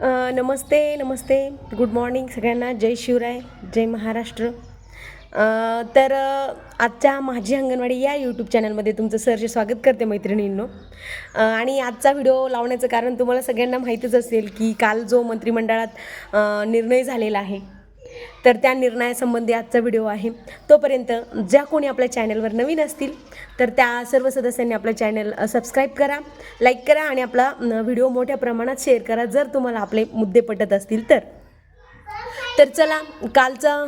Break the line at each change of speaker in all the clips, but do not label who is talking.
नमस्ते नमस्ते. Good morning सगळ्यांना. जय शिवराय जय महाराष्ट्र. तर आजच्या माझी अंगणवाडी या यूट्यूब चॅनलमध्ये तुमचं सरचे स्वागत करते मैत्रिणींनो. आणि आजचा व्हिडिओ लावण्याचं कारण तुम्हाला सगळ्यांना माहीतच असेल की काल जो मंत्रिमंडळात निर्णय झालेला आहे तर त्या निर्णयासंबंधी आजचा व्हिडिओ आहे. तोपर्यंत ज्या कोणी आपल्या चॅनलवर नवीन असतील तर त्या सर्व सदस्यांनी आपलं चॅनल सबस्क्राईब करा लाईक करा आणि आपला व्हिडिओ मोठ्या प्रमाणात शेअर करा जर तुम्हाला आपले मुद्दे पटत असतील तर. तर चला कालचा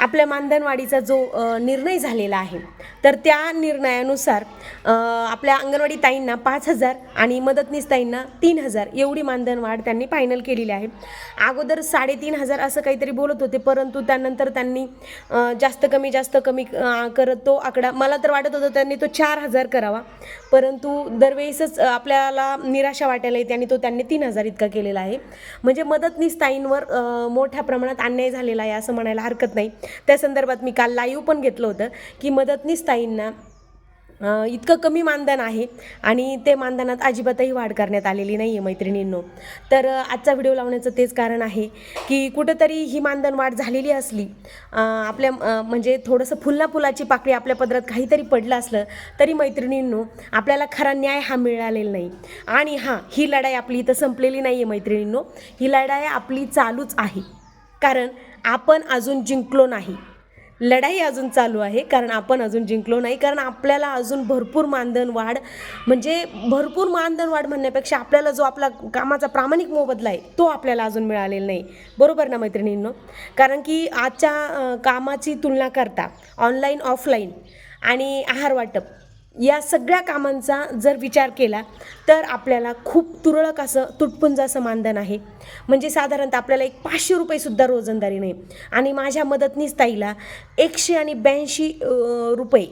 आपल्या मानधनवाढीचा जो निर्णय झालेला आहे तर त्या निर्णयानुसार आपल्या अंगणवाडी ताईंना पाच हजार आणि मदतनीस ताईंना तीन हजार एवढी मानधनवाढ त्यांनी फायनल केलेली आहे. अगोदर साडेतीन हजार असं काहीतरी बोलत होते परंतु त्यानंतर त्यांनी जास्त कमी जास्त कमी करत तो आकडा मला तर वाटत होतं त्यांनी तो चार हजार करावा. परंतु दरवेळेसच आपल्याला निराशा वाटायला येते आणि तो त्यांनी तीन हजार इतका केलेला आहे. म्हणजे मदतनीस ताईंवर मोठ्या प्रमाणात अन्याय झालेला आहे असं म्हणायला हरकत नाही. त्या संदर्भात मी काल लाईव्ह पण घेतलं होतं की मदतनीस ताईंना इतकं कमी मानधन आहे आणि ते मानधनात अजिबातही वाढ करण्यात आलेली नाही आहे मैत्रिणींनो. तर आजचा व्हिडिओ लावण्याचं तेच कारण आहे की कुठंतरी ही मानधन वाढ झालेली असली आपल्या म्हणजे थोडंसं फुलना फुलाची पाकळी आपल्या पदरात काहीतरी पडलं असलं तरी मैत्रिणींनो आपल्याला खरा न्याय हा मिळालेला नाही. आणि हां ही लढाई आपली इथं संपलेली नाही आहे मैत्रिणींनो. ही लढाई आपली चालूच आहे. कारण आपण अजून जिंकलो नाही. लढाई अजून चालू आहे कारण आपण अजून जिंकलो नाही कारण आपल्याला अजून भरपूर मानधन वाढ म्हणजे भरपूर मानधन वाढ म्हणण्यापेक्षा आपल्याला जो आपला कामाचा प्रामाणिक मोबदला आहे तो आपल्याला अजून मिळालेला नाही. बरोबर ना मैत्रिणींनो? कारण की आजच्या कामाची तुलना करता ऑनलाईन ऑफलाईन आणि आहार वाटप या सगळ्या कामांचा जर विचार केला तर आपल्याला खूप तुरळक असं तुटपुंज असं मानधन आहे. म्हणजे साधारणतः आपल्याला एक पाचशे रुपयेसुद्धा रोजंदारी नाही. आणि माझ्या मदतनीस ताईला एकशे आणि ब्याऐंशी रुपये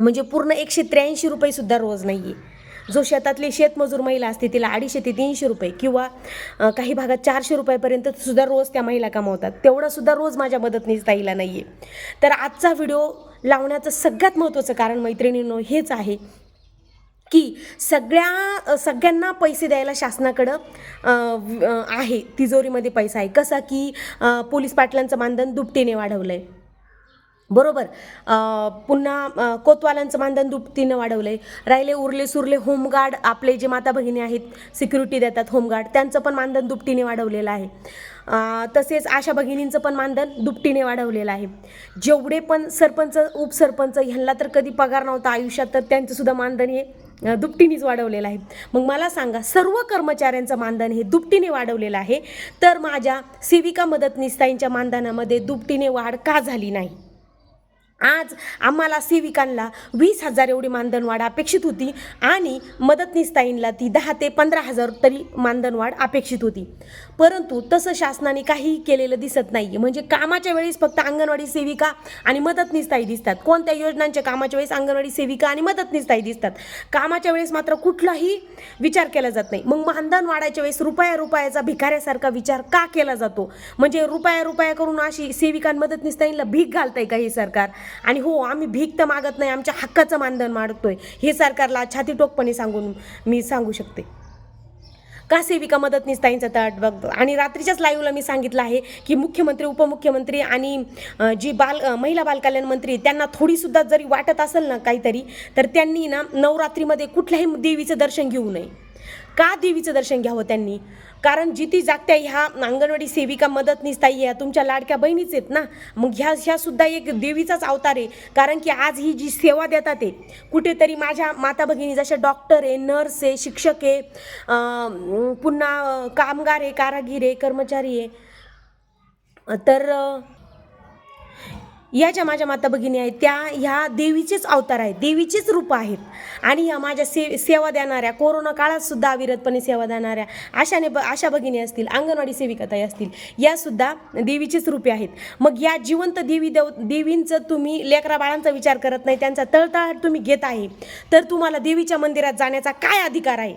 म्हणजे पूर्ण एकशे त्र्याऐंशी रुपयेसुद्धा रोज नाही आहे जो शेतातली शेतमजूर महिला असते तिला अडीचशे ते तीनशे रुपये किंवा काही भागात चारशे रुपयापर्यंत सुद्धा रोज त्या महिला कमावतात. तेवढासुद्धा रोज माझ्या मदतनीस ताईला नाही आहे तर आजचा व्हिडिओ लावण्याचं सगळ्यात महत्त्वाचं कारण मैत्रिणींनो हेच आहे की सगळ्या सगळ्यांना पैसे द्यायला शासनाकडं आहे. तिजोरीमध्ये पैसा आहे. कसा की पोलीस पाटलांचं मानधन दुपटीने वाढवलं आहे बरोबर. पुन्हा कोतवालांचं मानधन दुपटीनं वाढवलं आहे राहिले उरले सुरले होमगार्ड आपले जे माता भगिनी आहेत सिक्युरिटी देतात होमगार्ड त्यांचं पण मानधन दुपटीने वाढवलेलं आहे. तसेच आशा भगिनींचं पण मानधन दुपटीने वाढवलेलं आहे. जेवढे पण सरपंच उपसरपंच ह्यांना तर कधी पगार नव्हता आयुष्यात तर त्यांचं सुद्धा मानधन हे दुपटीनेच वाढवलेलं आहे. मग मला सांगा सर्व कर्मचाऱ्यांचं मानधन हे दुपटीने वाढवलेलं आहे तर माझ्या सेविका मदतनीसताईंच्या मानधनामध्ये दुपटीने वाढ का झाली नाही? आज आम्हाला सेविकांना वीस हजार एवढी मानधनवाढ अपेक्षित होती आणि मदतनीसताईंना ती दहा ते पंधरा हजार तरी मानधनवाढ अपेक्षित होती. परंतु तसं शासनाने काहीही केलेलं दिसत नाही म्हणजे कामाच्या वेळेस फक्त अंगणवाडी सेविका आणि मदतनीसताई दिसतात. कोणत्या योजनांच्या कामाच्या वेळेस अंगणवाडी सेविका आणि मदतनीसताई दिसतात? कामाच्या वेळेस मात्र कुठलाही विचार केला जात नाही. मग मानधन वाढायच्या वेळेस रुपया रुपयाचा भिकाऱ्यासारखा विचार का केला जातो? म्हणजे रुपया रुपया करून अशी सेविका मदतनीसताईंना भीक घालतंय का हे सरकार? आणि हो आम्ही भीक तर मागत नाही आमच्या हक्काचं मानधन मागतोय. हे सरकारला छातीटोकपणे सांगून मी सांगू शकते. का सेविका मदतनीस ताईंचा तट? बघ आणि रात्रीच्याच लाईव्हला मी सांगितलं आहे की मुख्यमंत्री उपमुख्यमंत्री आणि जी बाल महिला बालकल्याण मंत्री त्यांना थोडीसुद्धा जरी वाटत असेल ना काहीतरी तर त्यांनी ना नवरात्रीमध्ये कुठल्याही देवीचं दर्शन घेऊ नये. का देवीचं दर्शन घ्यावं त्यांनी? कारण जिती जागत्या ह्या अंगणवाडी सेविका मदतनीस ताई ह्या तुमच्या लाडक्या बहिणीच आहेत ना? मग ह्या ह्या सुद्धा एक देवीचाच अवतार आहे. कारण की आज ही जी सेवा देतात ते कुठेतरी माझ्या माता भगिनी जशा डॉक्टर आहे नर्स आहे शिक्षक आहे पुन्हा कामगार आहे कारागीर आहे कर्मचारी आहे. तर या ज्या माझ्या माता भगिनी आहेत त्या ह्या देवीचेच अवतार आहेत देवीचीच रूपं आहेत. आणि ह्या माझ्या से सेवा देणाऱ्या कोरोना काळात सुद्धा अविरतपणे सेवा देणाऱ्या आशाने ब आशा भगिनी असतील अंगणवाडी सेविकाताई असतील या सुद्धा देवीचीच रूपे आहेत. मग या जिवंत देवी देव देवींचं तुम्ही लेकरा बाळांचा विचार करत नाही त्यांचा तळतळाट तुम्ही घेत आहे तर तुम्हाला देवीच्या मंदिरात जाण्याचा काय अधिकार आहे?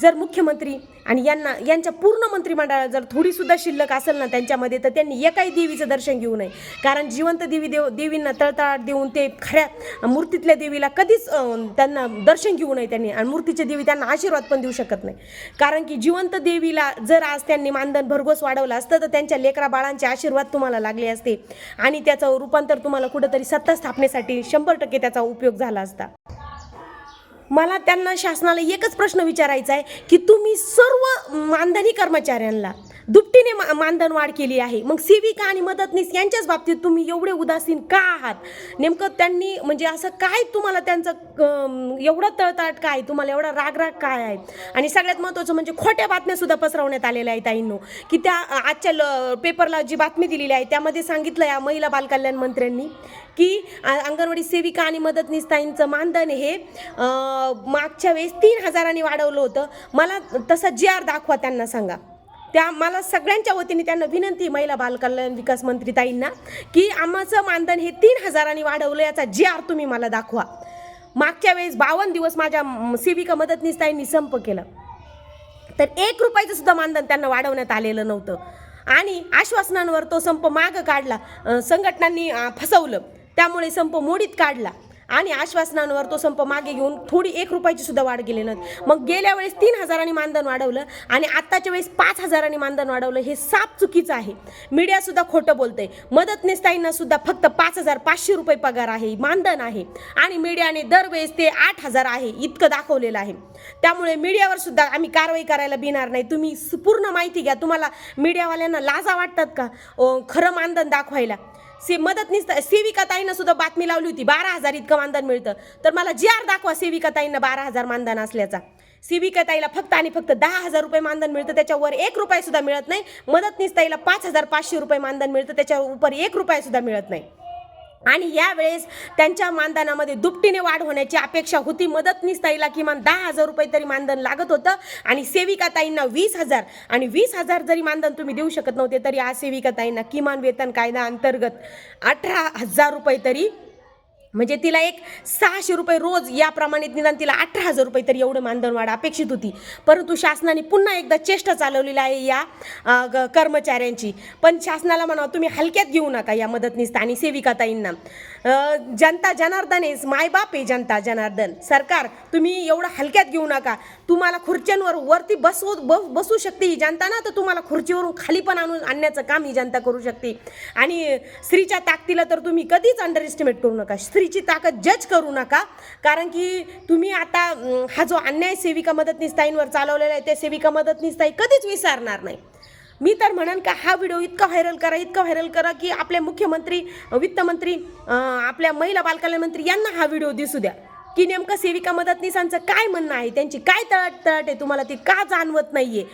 जर मुख्यमंत्री आणि यांना यांच्या पूर्ण मंत्रिमंडळात जर थोडीसुद्धा शिल्लक असेल ना त्यांच्यामध्ये तर त्यांनी एकाही देवीचं दर्शन घेऊ नये. कारण जिवंत देवी देव देवींना तळतळाट देऊन ते खऱ्या मूर्तीतल्या देवीला कधीच त्यांना दर्शन घेऊ नये त्यांनी. आणि मूर्तीच्या देवी त्यांना आशीर्वाद पण देऊ शकत नाही. कारण की जिवंत देवीला जर आज त्यांनी मानधन भरघोस वाढवलं असतं तर त्यांच्या लेकरा बाळांचे आशीर्वाद तुम्हाला लागले असते. आणि त्याचं रूपांतर तुम्हाला कुठंतरी सत्ता स्थापनेसाठी शंभर टक्के त्याचा उपयोग झाला असता. मला त्यांना शासनाला एकच प्रश्न विचारायचा आहे की तुम्ही सर्व मानधनी कर्मचाऱ्यांना दुपटीने मा मानधन वाढ केली आहे. मग सेविका आणि मदतनीस यांच्याच बाबतीत तुम्ही एवढे उदासीन का आहात? नेमकं त्यांनी म्हणजे असं काय तुम्हाला त्यांचं एवढं तळताट काय? तुम्हाला एवढा राग राग काय आहे? आणि सगळ्यात महत्त्वाचं म्हणजे खोट्या बातम्या सुद्धा पसरवण्यात आलेल्या आहेत ताईंनो. की त्या आजच्या ल पेपरला जी बातमी दिलेली आहे त्यामध्ये सांगितलं या महिला बालकल्याण मंत्र्यांनी की अंगणवाडी सेविका आणि मदतनीस ताईंचं मानधन हे मागच्या वेळेस तीन हजारांनी वाढवलं होतं. मला तसा जी आर दाखवा त्यांना सांगा. त्या मला सगळ्यांच्या वतीने त्यांना विनंती महिला बालकल्याण विकास मंत्री ताईंना की आम्हाचं मानधन हे तीन हजारांनी वाढवलं याचा जी आर तुम्ही मला दाखवा. मागच्या वेळेस बावन्न दिवस माझ्या सेविका मदतनीस ताईंनी संप केला. तर एक रुपयाचं सुद्धा मानधन त्यांना वाढवण्यात आलेलं नव्हतं. आणि आश्वासनांवर तो संप मागं काढला. संघटनांनी फसवलं. त्यामुळे संप मोडीत काढला. आणि आश्वासनांवर तो संप मागे घेऊन थोडी एक रुपयाची सुद्धा वाढ केली नाही. मग गेल्या वेळेस तीन हजारांनी मानधन वाढवलं आणि आत्ताच्या वेळेस पाच हजारांनी मानधन वाढवलं हे साप चुकीचं आहे. मीडिया सुद्धा खोटं बोलतंय. मदतनीसताईंना सुद्धा फक्त पाच हजार पाचशे रुपये पगार आहे मानधन आहे. आणि मीडियाने दरवेळेस ते आठ हजार आहे इतकं दाखवलेलं आहे. त्यामुळे मीडियावर सुद्धा आम्ही कारवाई करायला बिणार नाही. तुम्ही स- पूर्ण माहिती घ्या. तुम्हाला मीडियावाल्यांना लाजा वाटतात का? खरं मानधन दाखवायला. से मदतनीस सेविका ताईनं सुद्धा बातमी लावली होती. बारा हजार इतकं मानधन मिळतं. तर मला जी आर दाखवा सेविका ताईंना बारा हजार मानधन असल्याचा. सेविका ताईला फक्त आणि फक्त दहा हजार रुपये मानधन मिळतं. त्याच्यावर एक रुपयासुद्धा मिळत नाही. मदतनीस ताईला पाच हजार पाचशे रुपये मानधन मिळतं. त्याच्यावर उपर एक रुपयासुद्धा मिळत नाही. आणि यावेळेस त्यांच्या मानधनामध्ये दुपटीने वाढ होण्याची अपेक्षा होती. मदतनीस ताईला किमान दहा हजार रुपये तरी मानधन लागत होतं. आणि सेविका ताईंना वीस हजार. आणि वीस हजार जरी मानधन तुम्ही देऊ शकत नव्हते तरी आज सेविका ताईंना किमान वेतन कायदा अंतर्गत अठरा हजार रुपये तरी म्हणजे तिला एक सहाशे रुपये रोज याप्रमाणे निदान तिला अठरा हजार रुपये तरी एवढं मानधन वाढ अपेक्षित होती. परंतु शासनाने पुन्हा एकदा चेष्टा चालवलेली आहे या ग- कर्मचाऱ्यांची. पण शासनाला म्हणावं तुम्ही हलक्यात घेऊ नका या मदतनीस आणि सेविकाताईंना. अ, जनता माय मायबाप आहे जनता जनार्दन. सरकार तुम्ही एवढं हलक्यात घेऊ नका. तुम्हाला खुर्च्यांवर वरती बसवू ब- बसू शकते ही जनता ना तर तुम्हाला खुर्चीवरून खाली पण आणून आणण्याचं काम ही जनता करू शकते. आणि स्त्रीच्या ताकदीला तर तुम्ही कधीच अंडर एस्टिमेट करू नका. स्त्री स्त्रीची ताकद जज करू नका. कारण की तुम्ही आता हा जो अन्याय सेविका मदतनीस ताईंवर चालवलेला आहे त्या सेविका मदतनीस ताई कधीच विसरणार नाही. मी तर म्हणेन का हा व्हिडिओ इतका व्हायरल करा इतका व्हायरल करा की आपले मुख्यमंत्री वित्तमंत्री आपल्या महिला बालकल्याण मंत्री यांना हा व्हिडिओ दिसू द्या. की नेमकं सेविका मदतनीसांचं काय म्हणणं आहे त्यांची काय तळट तळट आहे तुम्हाला ती का जाणवत नाहीये?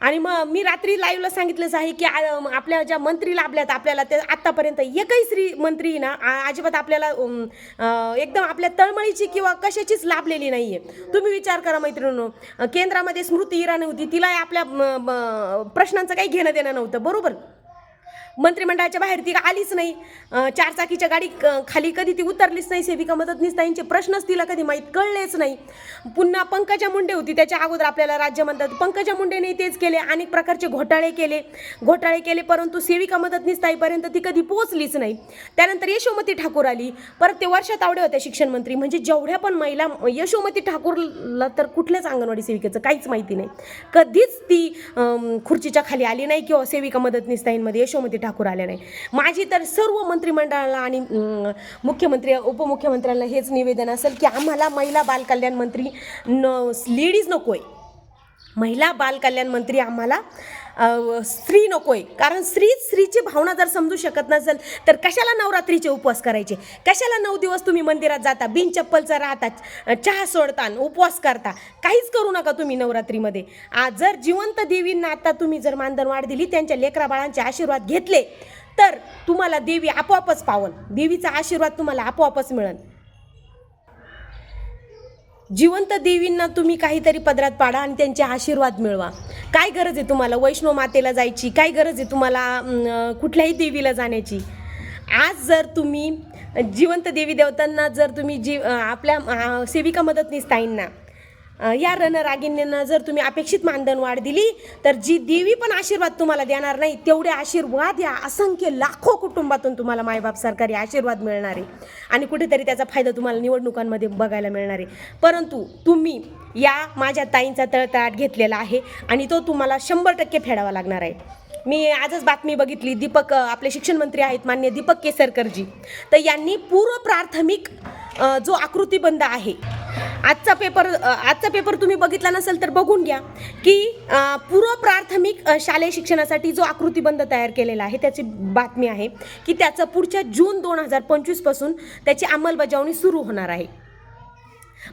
आणि मग मी रात्री लाईव्हला सांगितलंच आहे की आपल्या ज्या मंत्री लाभल्यात आपल्याला ते आत्तापर्यंत एकही स्त्री मंत्री ना अजिबात आपल्याला एकदम आपल्या तळमळीची किंवा कशाचीच लाभलेली नाही आहे तुम्ही विचार करा मैत्रिणींनो. केंद्रामध्ये स्मृती इराणी होती तिला आपल्या प्रश्नांचं काही घेणं देणं नव्हतं बरोबर? मंत्रिमंडळाच्या बाहेर ती आलीच नाही. चारचाकीच्या गाडी क- खाली कधी ती उतरलीच नाही सेविका मदतनीस ताईंचे प्रश्नच तिला कधी माहीत कळलेच नाही. पुन्हा पंकजा मुंडे होती त्याच्या अगोदर आपल्याला राज्य म्हणतात. पंकजा मुंडेने तेच केले अनेक प्रकारचे घोटाळे केले. घोटाळे केले परंतु सेविका मदतनीस ताईपर्यंत ती कधी पोहोचलीच नाही. त्यानंतर यशोमती ठाकूर आली. परत ते वर्षा तावडे होत्या शिक्षण मंत्री. म्हणजे जेवढ्या पण महिला यशोमती ठाकूरला तर कुठल्याच अंगणवाडी सेविकेचं काहीच माहिती नाही. कधीच ती खुर्चीच्या खाली आली नाही किंवा सेविका मदतनीस ताईंमध्ये यशोमती ठाकूर ठाकूर आल्या नाही. माझी तर सर्व मंत्रिमंडळाला आणि मुख्यमंत्री उपमुख्यमंत्र्यांना हेच निवेदन असेल की आम्हाला महिला बालकल्याण मंत्री न लेडीज नको आहे महिला बालकल्याण मंत्री आम्हाला स्त्री नको आहे कारण स्त्री स्त्रीची भावना जर समजू शकत नसेल तर कशाला नवरात्रीचे उपवास करायचे? कशाला नऊ दिवस तुम्ही मंदिरात जाता बिन चप्पलचं राहता चहा सोडता उपवास करता? काहीच करू नका तुम्ही नवरात्रीमध्ये. आज जर जिवंत देवींना आता तुम्ही जर मानधन वाढ दिली त्यांच्या लेकरा बाळांचे आशीर्वाद घेतले तर तुम्हाला देवी आपोआपच पावन. देवीचा आशीर्वाद तुम्हाला आपोआपच मिळेल जिवंत देवींना तुम्ही काहीतरी पदरात पाडा आणि त्यांचे आशीर्वाद मिळवा. काय गरज आहे तुम्हाला वैष्णव मातेला जायची? काय गरज आहे तुम्हाला कुठल्याही देवीला जाण्याची? आज जर तुम्ही जिवंत देवी देवतांना जर तुम्ही जी आपल्या सेविका मदतनीस ताईंना या रणरागिणींना जर तुम्ही अपेक्षित मानधन वाढ दिली तर जी देवी पण आशीर्वाद तुम्हाला देणार नाही तेवढे आशीर्वाद या असंख्य लाखो कुटुंबातून तुम्हाला मायबाप सरकारी आशीर्वाद मिळणार. आहे आणि कुठेतरी त्याचा फायदा तुम्हाला निवडणुकांमध्ये बघायला मिळणार. आहे परंतु तुम्ही या माझ्या ताईंचा तळतळाट घेतलेला आहे आणि तो तुम्हाला शंभर टक्के फेडावा लागणार आहे. मी आजच बातमी बघितली दीपक आपले शिक्षण मंत्री आहेत मान्य दीपक केसरकरजी. तर यांनी पूर्व प्राथमिक जो आकृतीबंध आहे आजचा पेपर आजचा पेपर तुम्ही बघितला नसेल तर बघून घ्या की पूर्व प्राथमिक शालेय शिक्षणासाठी जो आकृतीबंध तयार केलेला आहे त्याची बातमी आहे की त्याचं पुढच्या जून दोन हजार पंचवीसपासून त्याची अंमलबजावणी सुरू होणार आहे.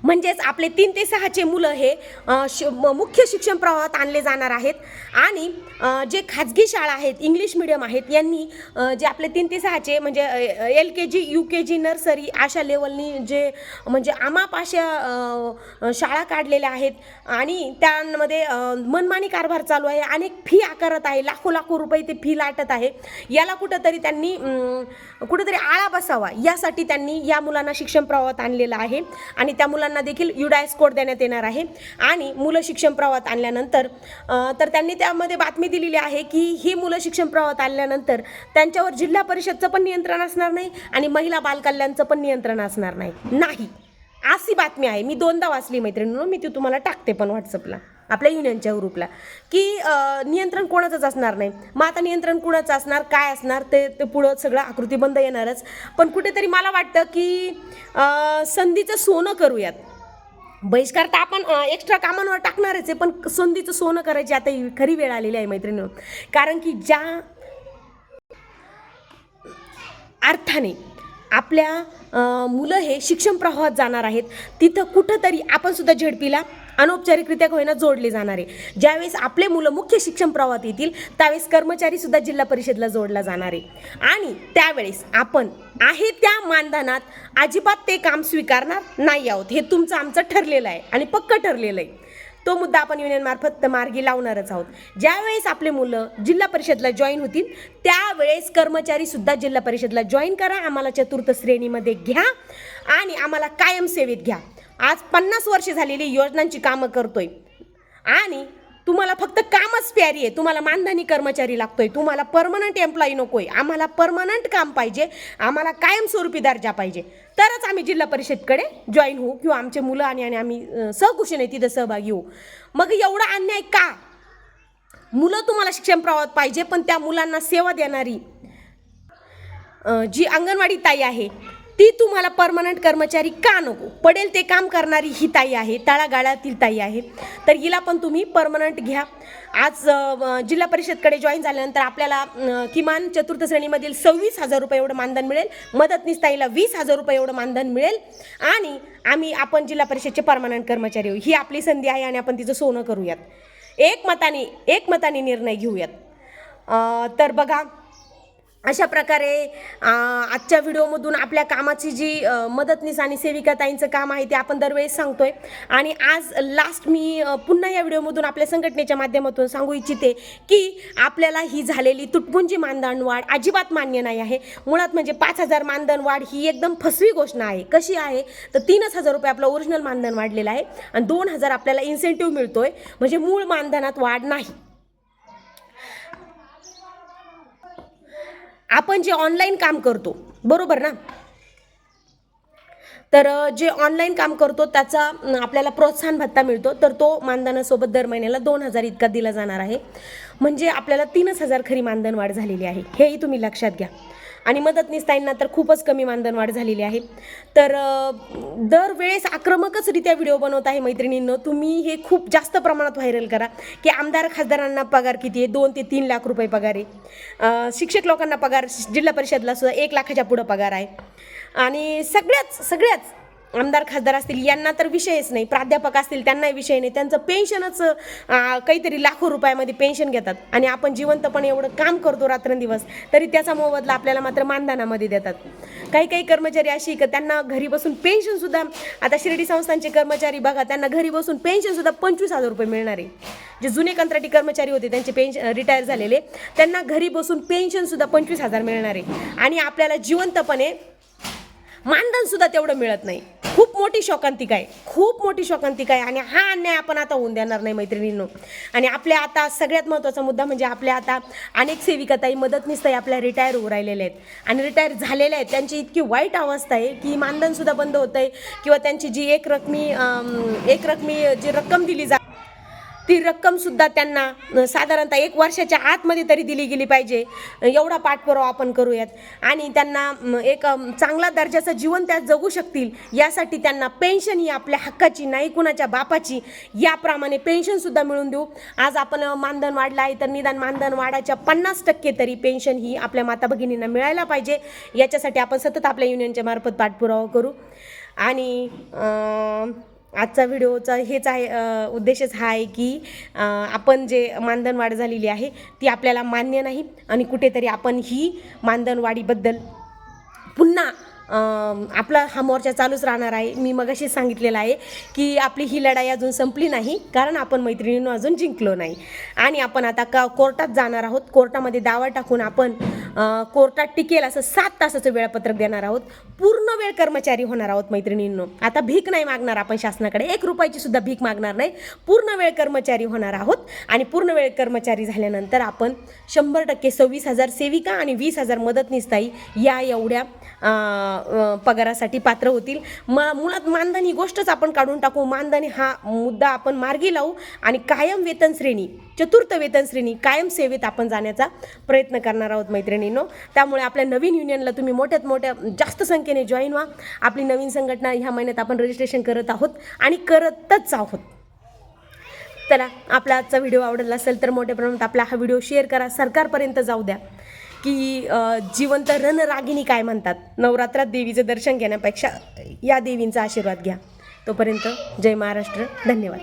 म्हणजेच आपले तीन ते सहाचे मुलं हे श मुख्य शिक्षण प्रवाहात आणले जाणार आहेत. आणि जे खाजगी शाळा आहेत इंग्लिश मिडियम आहेत यांनी जे आपले तीन ते सहाचे म्हणजे L K G U K G nursery अशा लेवलनी जे म्हणजे आमाप अशा शाळा काढलेल्या आहेत. आणि त्यांमध्ये मनमानी कारभार चालू आहे. अनेक फी आकारत आहे. लाखो लाखो रुपये ते फी लाटत आहे. याला कुठंतरी त्यांनी कुठंतरी आळा बसावा यासाठी त्यांनी या मुलांना शिक्षण प्रवाहात आणलेलं आहे. आणि त्या मुलांना देखील युडायस कोड देण्यात येणार आहे. आणि मुलं शिक्षण प्रवाहात आणल्यानंतर तर त्यांनी त्यामध्ये बातमी दिलेली आहे की ही मुलं शिक्षण प्रवाहात आणल्यानंतर त्यांच्यावर जिल्हा परिषदचं पण नियंत्रण असणार नाही आणि महिला बालकल्याणचं पण नियंत्रण असणार नाही. नाही. अशी बातमी आहे. मी दोनदा वाचली मैत्रिणीनं. मी ती तुम्हाला टाकते पण व्हॉट्सअपला आपल्या युनियनच्या ग्रुपला की नियंत्रण कोणाचंच असणार नाही. मग आता नियंत्रण कोणाचं असणार काय असणार ते ते पुढं सगळं आकृतीबंद येणारच. पण कुठेतरी मला वाटतं की संधीचं सोनं करूयात. बहिष्कार तर आपण एक्स्ट्रा कामांवर टाकणारच आहे पण संधीचं सोनं करायची आता ही खरी वेळ आलेली आहे मैत्रिणी कारण की ज्या अर्थाने आपल्या मुलं हे शिक्षण प्रवाहात जाणार आहेत तिथं कुठंतरी आपण सुद्धा झेडपीला अनौपचारिकरित्या होईना जोडले जाणार. आहे ज्यावेळेस आपले मुलं मुख्य शिक्षण प्रवाहात येतील त्यावेळेस कर्मचारी सुद्धा जिल्हा परिषदला जोडला जाणार. आहे आणि त्यावेळेस आपण आहे त्या मानधनात अजिबात ते काम स्वीकारणार नाही आहोत. हे तुमचं आमचं ठरलेलं आहे आणि पक्क ठरलेलं आहे. तो मुद्दा आपण युनियनमार्फत मार्गी लावणारच आहोत. ज्यावेळेस आपले मुलं जिल्हा परिषदला जॉईन होतील त्यावेळेस कर्मचारी सुद्धा जिल्हा परिषदला जॉईन करा. आम्हाला चतुर्थ श्रेणीमध्ये घ्या आणि आम्हाला कायम सेवेत घ्या. आज पन्नास वर्ष झालेली योजनांची कामं करतोय. आणि तुम्हाला फक्त कामच प्यारी आहे. तुम्हाला मानधनी कर्मचारी लागतोय. तुम्हाला परमनंट एम्प्लॉई नकोय. आम्हाला परमनंट काम पाहिजे. आम्हाला कायमस्वरूपी दर्जा पाहिजे. तरच आम्ही जिल्हा परिषदकडे जॉईन होऊ किंवा आमचे मुलं आणि आणि आम्ही सहकुशीने तिथं सहभागी होऊ. मग एवढा अन्याय का? मुलं तुम्हाला शिक्षण प्रवाहात पाहिजे पण त्या मुलांना सेवा देणारी जी अंगणवाडी ताई आहे ती तुम्हाला परमनंट कर्मचारी का नको? पडेल ते काम करणारी ही ताई आहे तळागाळातील ताई आहे. तर हिला पण तुम्ही परमनंट घ्या. आज जिल्हा परिषदकडे जॉईन झाल्यानंतर आपल्याला किमान चतुर्थ श्रेणीमधील सव्वीस हजार रुपये एवढं मानधन मिळेल. मदतनीस ताईला वीस हजार रुपये एवढं मानधन मिळेल. आणि आम्ही आपण जिल्हा परिषदचे परमनंट कर्मचारी होऊ ही आपली संधी आहे आणि आपण तिचं सोनं करूयात. एकमताने एकमताने निर्णय घेऊयात. तर बघा अशा प्रकारे आजच्या व्हिडिओमधून आपल्या कामाची जी मदतनीस आणि सेविकाताईंचं काम आहे ते आपण दरवेळेस सांगतोय. आणि आज लास्ट मी पुन्हा या व्हिडिओमधून आपल्या संघटनेच्या माध्यमातून सांगू इच्छिते की आपल्याला ही झालेली तुटपुंजी मानधन वाढ अजिबात मान्य नाही आहे. मुळात म्हणजे पाच हजार मानधन वाढ ही एकदम फसवी घोषणा आहे. कशी आहे? तर तीनच हजार रुपये आपलं ओरिजिनल मानधन वाढलेलं आहे. आणि दोन हजार आपल्याला इन्सेंटिव्ह मिळतोय. म्हणजे मूळ मानधनात वाढ नाही. आपण जे ऑनलाईन काम करतो बरोबर ना? तर जे ऑनलाईन काम करतो त्याचा आपल्याला प्रोत्साहन भत्ता मिळतो. तर तो मानधनासोबत दर महिन्याला दोन हजार इतका दिला जाणार आहे. म्हणजे आपल्याला तीनच हजार खरी मानधन वाढ झालेली आहे. हेही तुम्ही लक्षात घ्या. आणि मदतनीस ताईंना तर खूपच कमी मानधन वाढ झालेली आहे. तर दरवेळेस दरवेळेस आक्रमकचरित्या व्हिडिओ बनवत आहे मैत्रिणींनो तुम्ही हे खूप जास्त प्रमाणात व्हायरल करा की आमदार खासदारांना पगार किती आहे? दोन ते तीन लाख रुपये पगार आहे. शिक्षक लोकांना पगार जिल्हा परिषदला सुद्धा एक लाखाच्या पुढं पगार आहे. आणि सगळ्याच सगळ्याच आमदार खासदार असतील यांना तर विषयच नाही. प्राध्यापक असतील त्यांनाही विषय नाही. त्यांचं पेन्शनच काहीतरी लाखो रुपयामध्ये पेन्शन घेतात. आणि आपण जिवंतपणे एवढं काम करतो रात्रंदिवस तरी त्याचा मोबदला आपल्याला मात्र मानधनामध्ये देतात. काही काही कर्मचारी अशी की त्यांना घरी बसून पेन्शन सुद्धा आता शिर्डी संस्थांचे कर्मचारी बघा त्यांना घरी बसून पेन्शन सुद्धा पंचवीस हजार रुपये मिळणार आहे. जे जुने कंत्राटी कर्मचारी होते त्यांचे पेन्शन रिटायर झालेले त्यांना घरी बसून पेन्शन सुद्धा पंचवीस हजार मिळणार आहे. आणि आपल्याला जिवंतपणे मानधन सुद्धा तेवढं मिळत नाही. खूप मोठी शोकांतिका आहे. खूप मोठी शोकांतिका आहे. आणि हा अन्याय आपण आता होऊन देणार नाही मैत्रिणींनो. आणि आपल्या आता सगळ्यात महत्त्वाचा मुद्दा म्हणजे आपल्या आता अनेक सेविकाताई मदतनीसताई आपल्या रिटायर होऊ राहिलेल्या आहेत. आणि रिटायर झालेल्या आहेत. त्यांची इतकी वाईट अवस्था आहे की मानधनसुद्धा बंद होतं आहे किंवा त्यांची जी एक रकमी एक रकमी जी रक्कम दिली जाते ती रक्कमसुद्धा त्यांना साधारणतः एक वर्षाच्या आतमध्ये तरी दिली गेली पाहिजे. एवढा पाठपुरावा आपण करूयात. आणि त्यांना एक चांगला दर्जाचं जीवन त्या जगू शकतील यासाठी त्यांना पेन्शन ही आपल्या हक्काची नाही कुणाच्या बापाची याप्रमाणे पेन्शनसुद्धा मिळून देऊ. आज आपण मानधन वाढलं आहे तर निदान मानधन वाढाच्या पन्नास टक्के तरी पेन्शन ही आपल्या माता भगिनींना मिळायला पाहिजे. याच्यासाठी आपण सतत आपल्या युनियनच्या मार्फत पाठपुरावा करू. आणि आजचा व्हिडिओचा हेच आहे उद्देशच हा आहे की आपण जे मानधन वाढ झालेली आहे ती आपल्याला मान्य नाही आणि कुठेतरी आपण ही मानधनवाढीबद्दल पुन्हा आपला हा मोर्चा चालूच राहणार आहे. मी मगाशीच सांगितलेलं आहे की आपली ही लढाई अजून संपली नाही कारण आपण मैत्रिणीनं अजून जिंकलो नाही. आणि आपण आता का कोर्टात जाणार आहोत कोर्टामध्ये दावा टाकून आपण कोर्टात टिकेल असं सात तासाचं वेळापत्रक देणार आहोत. पूर्ण वेळ कर्मचारी होणार आहोत मैत्रिणींनो. आता भीक नाही मागणार आपण शासनाकडे एक रुपयाची सुद्धा भीक मागणार नाही. पूर्ण वेळ कर्मचारी होणार आहोत आणि पूर्ण वेळ कर्मचारी झाल्यानंतर आपण शंभर टक्के सव्वीस हजार सेविका आणि वीस हजार मदतनीसताई या एवढ्या पगारासाठी पात्र होतील. म मुळात मानधन ही गोष्टच आपण काढून टाकू. मानधन हा मुद्दा आपण मार्गी लावू आणि कायम वेतन श्रेणी चतुर्थ वेतन श्रेणी कायम सेवेत आपण जाण्याचा प्रयत्न करणार आहोत मैत्रिणींनो. त्यामुळे आपल्या नवीन युनियनला तुम्ही मोठ्यात मोठ्या जास्त संख्येने जॉईन व्हा. आपली नवीन संघटना ह्या महिन्यात आपण रजिस्ट्रेशन करत आहोत आणि करतच आहोत. चला आपला आजचा व्हिडिओ आवडला असेल तर मोठ्या प्रमाणात आपला हा व्हिडिओ शेअर करा. सरकारपर्यंत जाऊ द्या. की जिवंत रणरागिणी काय म्हणतात? नवरात्रात देवीचं दर्शन घेण्यापेक्षा या देवींचा आशीर्वाद घ्या. तोपर्यंत जय महाराष्ट्र. धन्यवाद.